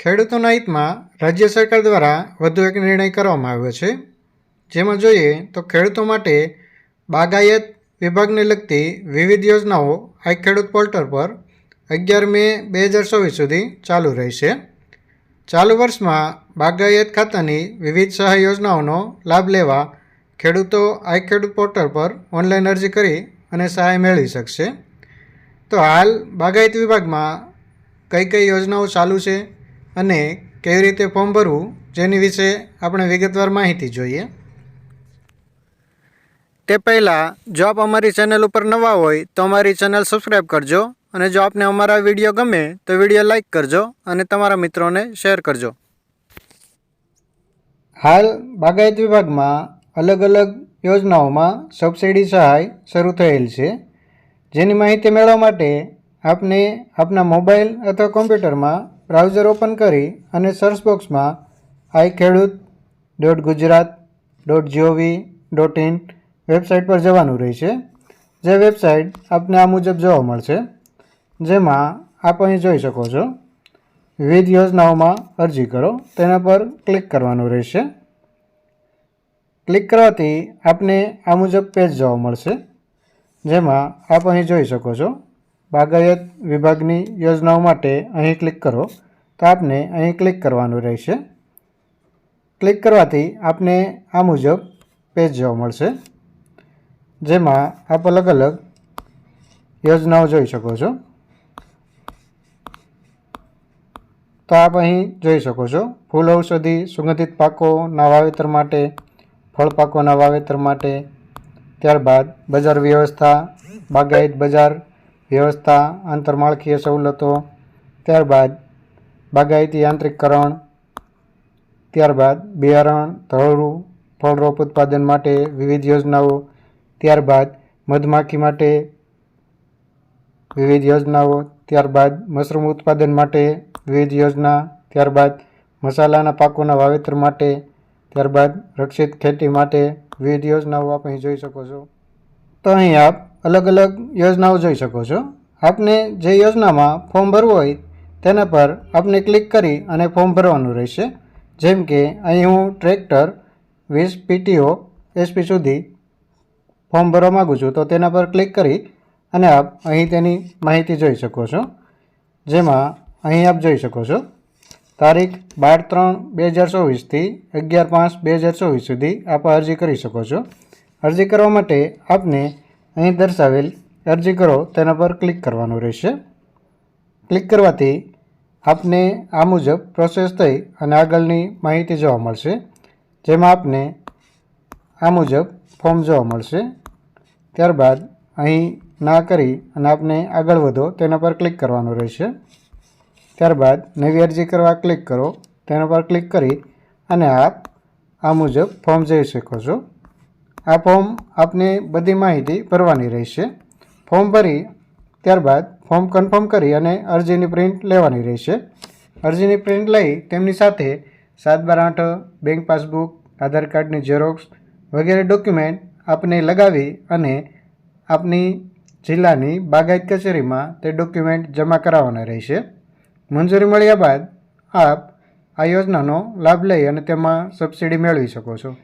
ખેડૂતોના હિતમાં રાજ્ય સરકાર દ્વારા વધુ એક નિર્ણય કરવામાં આવ્યો છે. જેમાં જોઈએ તો ખેડૂતો માટે બાગાયત વિભાગને લગતી વિવિધ યોજનાઓ આ ખેડૂત પોર્ટલ પર અગિયાર મે બે હજાર ચોવીસ સુધી ચાલુ રહેશે. ચાલુ વર્ષમાં બાગાયત ખાતાની વિવિધ સહાય યોજનાઓનો લાભ લેવા ખેડૂતો આ ખેડૂત પોર્ટલ પર ઓનલાઈન અરજી કરી અને સહાય મેળવી શકશે. તો હાલ બાગાયત વિભાગમાં કઈ કઈ યોજનાઓ ચાલુ છે? અને કેવી રીતે ફોર્મ ભરવું જેની વિશે આપણે વિગતવાર માહિતી જોઈએ. તે પહેલાં, જો આપ અમારી ચેનલ ઉપર નવા હોય, તો અમારી ચેનલ સબસ્ક્રાઈબ કરજો અને જો આપને અમારા વીડિયો ગમે, તો વીડિયો લાઈક કરજો અને તમારા મિત્રોને શેર કરજો. હાલ, બાગાયત વિભાગમાં અલગ અલગ યોજનાઓમાં સબસિડી સહાય શરૂ થયેલ છે. જેની માહિતી મેળવવા માટે આપને આપના મોબાઈલ અથવા કોમ્પ્યુટરમાં બ્રાઉઝર ઓપન કરી અને સર્ચ બોક્સમાં I Khedut dot Gujarat dot G O V dot in website પર જવાનું રહેશે. જે વેબસાઇટ આપને આ મુજબ જોવા મળશે. જેમાં આપ અહીં જોઈ શકો છો. વિવિધ યોજનાઓમાં અરજી કરો. તેના પર ક્લિક કરવાનું રહેશે. ક્લિક કરવાથી આપને આ મુજબ પેજ જોવા મળશે. જેમાં આપ અહીં જોઈ શકો છો. બાગાયત વિભાગની યોજનાઓ માટે અહીં ક્લિક કરો. તો આપને અહીં ક્લિક કરવાનું રહેશે. ક્લિક કરવાથી આપને આ મુજબ પેજ જોવા મળશે. જેમાં આપ અલગ અલગ યોજનાઓ જોઈ શકો છો. તો આપ અહીં જોઈ શકો છો. ફૂલ ઔષધિ સુગંધિત પાકોના વાવેતર માટે, ફળ પાકોના વાવેતર માટે, ત્યારબાદ બજાર વ્યવસ્થા, બાગાયત બજાર વ્યવસ્થા, આંતરમાળખીય સવલતો, ત્યારબાદ બાગાયતી યાંત્રિકકરણ, ત્યારબાદ બિયારણ તળરું ફળરોપ ઉત્પાદન માટે વિવિધ યોજનાઓ, ત્યારબાદ મધમાખી માટે વિવિધ યોજનાઓ, ત્યારબાદ મશરૂમ ઉત્પાદન માટે વિવિધ યોજના, ત્યારબાદ મસાલાના પાકોના વાવેતર માટે, ત્યારબાદ રક્ષિત ખેતી માટે વિવિધ યોજનાઓ આપ અહીં જોઈ શકો છો. તો અહીં આપ અલગ અલગ યોજનાઓ જોઈ શકો છો. આપને જે યોજનામાં ફોર્મ ભરવું હોય તેના પર આપને ક્લિક કરી અને ફોર્મ ભરવાનું રહેશે. જેમ કે અહીં હું ટ્રેક્ટર વીસ પીટીઓ એસપી સુધી ફોર્મ ભરવા માગું છું તો તેના પર ક્લિક કરી અને આપ અહીં તેની માહિતી જોઈ શકો છો. જેમાં અહીં આપ જોઈ શકો છો. તારીખ બાર ત્રણ બે હજાર ચોવીસથી અગિયાર પાંચ બે હજાર ચોવીસ સુધી આપ અરજી કરી શકો છો. અરજી કરવા માટે આપને અહીં દર્શાવેલ અરજી કરો, તેના પર ક્લિક કરવાનું રહેશે. ક્લિક કરવાથી આપને આ મુજબ પ્રોસેસ થઈ અને આગળની માહિતી જોવા મળશે, જેમાં આપને આ મુજબ ફોર્મ જોવા મળશે. ત્યારબાદ અહીં ના કરી અને આપને આગળ વધો, તેના પર ક્લિક કરવાનું રહેશે. ત્યારબાદ નવી અરજી કરવા ક્લિક કરો, તેના પર ક્લિક કરી અને આપ આ મુજબ ફોર્મ જોઈ શકો છો. આ ફોર્મ આપને બધી માહિતી ભરવાની રહેશે. ફોર્મ ભરી, ત્યારબાદ ફોર્મ કન્ફર્મ કરી અને અરજીની પ્રિન્ટ લેવાની રહેશે. અરજીની પ્રિન્ટ લઈ તેમની સાથે સાત બાર આઠ, બેંક પાસબુક, આધાર કાર્ડની ઝેરોક્સ વગેરે ડોક્યુમેન્ટ આપને લગાવી અને આપની જિલ્લાની બાગાયત કચેરીમાં તે ડોક્યુમેન્ટ જમા કરાવવાના રહેશે. મંજૂરી મળ્યા બાદ આપ આ યોજનાનો લાભ લઈ અને તેમાં સબસિડી મેળવી શકો છો.